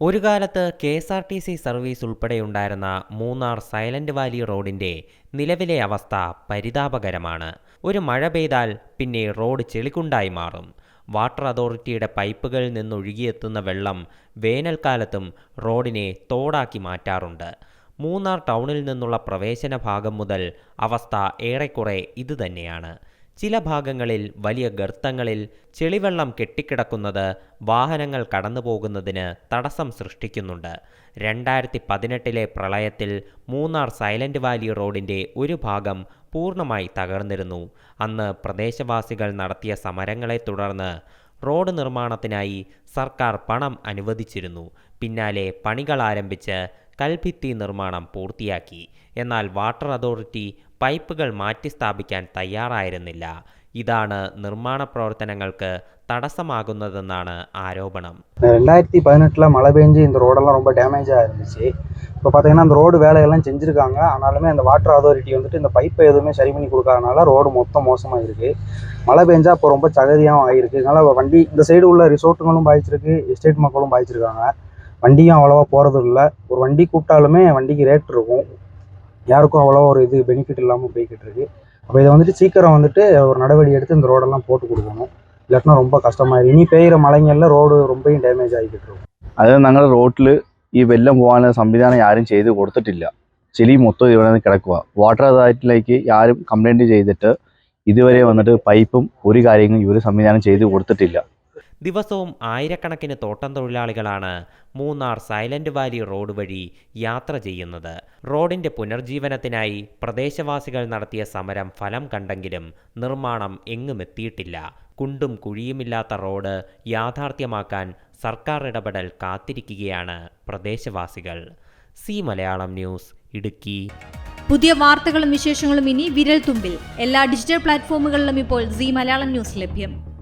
ഒരു കാലത്ത് K S R T C service ഉൾപ്പെടെയുണ്ടായിരുന്ന Munnar silent Valley റോഡിന്റെ നിലവിലെ അവസ്ഥ പരിതാപകരമാണ്. ഒരു മഴ പെയ്താൽ പിന്നെ റോഡ് ചെളിക്കുണ്ടായി മാറും. വാട്ടർ അതോറിറ്റിയുടെ പൈപ്പുകളിൽ നിന്നൊഴുകിയെത്തുന്ന വെള്ളം വേനൽക്കാലത്തും റോഡിനെ തോടാക്കി മാറ്റാറുണ്ട്. മൂന്നാർ ടൗണിൽ നിന്നുള്ള പ്രവേശന ഭാഗം മുതൽ അവസ്ഥ ഏറെക്കുറെ ഇതുതന്നെയാണ്. ചില ഭാഗങ്ങളിൽ വലിയ ഗർത്തങ്ങളിൽ ചെളിവെള്ളം കെട്ടിക്കിടക്കുന്നത് വാഹനങ്ങൾ കടന്നു പോകുന്നതിന് തടസ്സം സൃഷ്ടിക്കുന്നുണ്ട്. രണ്ടായിരത്തി പതിനെട്ടിലെ പ്രളയത്തിൽ മൂന്നാർ സൈലന്റ് വാലി റോഡിന്റെ ഒരു ഭാഗം പൂർണമായി തകർന്നിരുന്നു. അന്ന് പ്രദേശവാസികൾ നടത്തിയ സമരങ്ങളെ തുടർന്ന് റോഡ് നിർമ്മാണത്തിനായി സർക്കാർ പണം അനുവദിച്ചിരുന്നു. പിന്നാലെ പണികൾ ആരംഭിച്ച് കൽഭിത്തി നിർമ്മാണം പൂർത്തിയാക്കി എന്നാൽ വാട്ടർ അതോറിറ്റി പൈപ്പുകൾ മാറ്റി സ്ഥാപിക്കാൻ തയ്യാറായിരുന്നില്ല ഇതാണ് നിർമ്മാണ പ്രവർത്തനങ്ങൾക്ക് തടസ്സമാകുന്നതെന്നാണ് ஆரோபணம் ரெண்டாயிரத்தி பதினெட்டில் மழை பெஞ்சு இந்த ரோடெல்லாம் ரொம்ப டேமேஜாக இருந்துச்சு இப்போ பார்த்தீங்கன்னா அந்த ரோடு வேலையெல்லாம் செஞ்சுருக்காங்க ஆனாலுமே அந்த வாட்டர் அதோரிட்டி வந்துட்டு இந்த பைப்பை எதுவுமே சரி பண்ணி கொடுக்காதனால ரோடு மொத்தம் மோசமாக இருக்குது மழை பெஞ்சா இப்போ ரொம்ப சகதியாகவும் ஆகிருக்கு அதனால் வண்டி இந்த சைடு உள்ள ரிசோர்ட்டுங்களும் பாதிச்சிருக்கு எஸ்டேட் மக்களும் பாதிச்சிருக்காங்க வண்டியும் அவ்வளோவா போகிறது இல்லை ஒரு வண்டி கூப்பிட்டாலுமே வண்டிக்கு ரேட் இருக்கும். யாருக்கும் அவ்வளோவா ஒரு இது பெனிஃபிட் இல்லாமல் போய்கிட்டு இருக்கு அப்போ இதை வந்துட்டு சீக்கிரம் வந்துட்டு ஒரு நடவடிக்கை எடுத்து இந்த ரோடெல்லாம் போட்டு கொடுக்கணும். இல்லாட்டினா ரொம்ப கஷ்டமாயிடும் இனி பெய்கிற மலைங்களில் ரோடு ரொம்பയും ഡാമേജ് ആയിക്കിട്ടു അത് ഞങ്ങളുടെ ரோட்டில் ഈ വെല്ലം പോകാനുള്ള സംവിധാനം ആരും ചെയ്ത് കൊടുത്തിട്ടില്ല ചെളി മൊത്തം ഇവിടെ നിന്ന് കിടക്കുക വാട്ടർ അതോറിറ്റിയിലേക്ക് ആരും കംപ്ലൈൻറ്റ് ചെയ്തിട്ട് ഇതുവരെ വന്നിട്ട് പൈപ്പും ഒരു കാര്യങ്ങളും ഇവർ സംവിധാനം ചെയ്ത് കൊടുത്തിട്ടില്ല ദിവസവും ആയിരക്കണക്കിന് തോട്ടം തൊഴിലാളികളാണ് മൂന്നാർ സൈലന്റ് വാലി റോഡ് വഴി യാത്ര ചെയ്യുന്നത്. റോഡിന്റെ പുനർജീവനത്തിനായി പ്രദേശവാസികൾ നടത്തിയ സമരം ഫലം കണ്ടെങ്കിലും നിർമ്മാണം എങ്ങും എത്തിയിട്ടില്ല. കുണ്ടും കുഴിയുമില്ലാത്ത റോഡ് യാഥാർത്ഥ്യമാക്കാൻ സർക്കാർ ഇടപെടൽ കാത്തിരിക്കുകയാണ് പ്രദേശവാസികൾ. C Malayalam news Idukki. പുതിയ വാർത്തകളും വിശേഷങ്ങളും ഇനി വിരൽ തുമ്പിൽ എല്ലാ ഡിജിറ്റൽ പ്ലാറ്റ്ഫോമുകളിലും ഇപ്പോൾ സി മലയാളം ന്യൂസ് ലഭ്യം.